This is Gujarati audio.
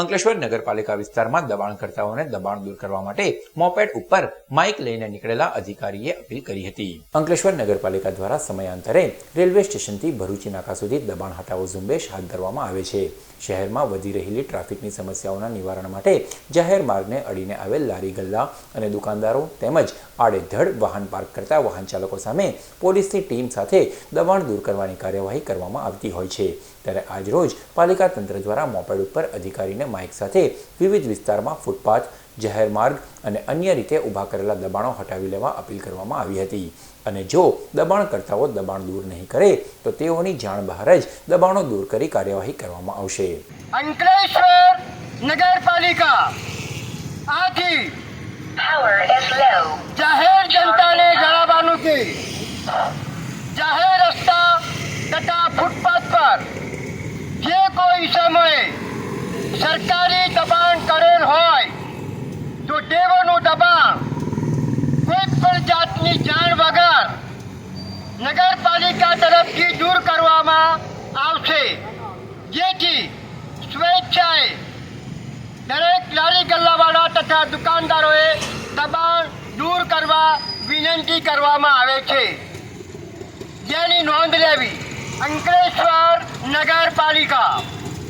અંકલેશ્વર નગરપાલિકા વિસ્તારમાં દબાણકર્તાઓને દબાણ દૂર કરવા માટે મોપેડ ઉપર માઇક લઈને નીકળેલા અધિકારીએ અપીલ કરી હતી. અંકલેશ્વર નગરપાલિકા દ્વારા સમયાંતરે રેલવે સ્ટેશનથી ભરૂચી નાકા સુધી દબાણ હટાવો ઝુંબેશ હાથ ધરવામાં આવે છે. શહેરમાં વધી રહેલી ટ્રાફિકની સમસ્યાઓના નિવારણ માટે જાહેર માર્ગને અડીને આવેલ લારી ગલ્લા અને દુકાનદારો તેમજ આડેધડ વાહન પાર્ક કરતા વાહન ચાલકો સામે પોલીસની ટીમ સાથે દબાણ દૂર કરવાની કાર્યવાહી કરવામાં આવતી હોય છે. ત્યારે આજરોજ પાલિકા તંત્ર દ્વારા મોપેડ ઉપર અધિકારીને માઇક સાથે વિવિધ વિસ્તારમાં ફૂટપાથ જાહેર માર્ગ અને અન્ય રીતે ઊભા કરેલા દબાણો હટાવી લેવા અપીલ કરવામાં આવી હતી અને જો દબાણકર્તાઓ દબાણ દૂર નહીં કરે તો તેઓની જાણ બહાર જ દબાણો દૂર કરી કાર્યવાહી કરવામાં આવશે અંકલેશ્વર નગરપાલિકા આથી. જાહેર જનતાને જણાવવાનું કે જાહેર રસ્તા તથા ફૂટપાથ પર જે કોઈ સમયે સરકારી દબાણ કરેલ હોય, તો તેઓનું દબાણ કોઈ પણ જાતની જાણ વગર નગરપાલિકા તરફથી દૂર કરવામાં આવશે. જેથી સ્વેચ્છાએ દરેક લારી ગલ્લાવાળા તથા દુકાનદારોએ દબાણ દૂર કરવા વિનંતી કરવામાં આવે છે. જેની નોંધ લેવી અંકલેશ્વર નગરપાલિકા.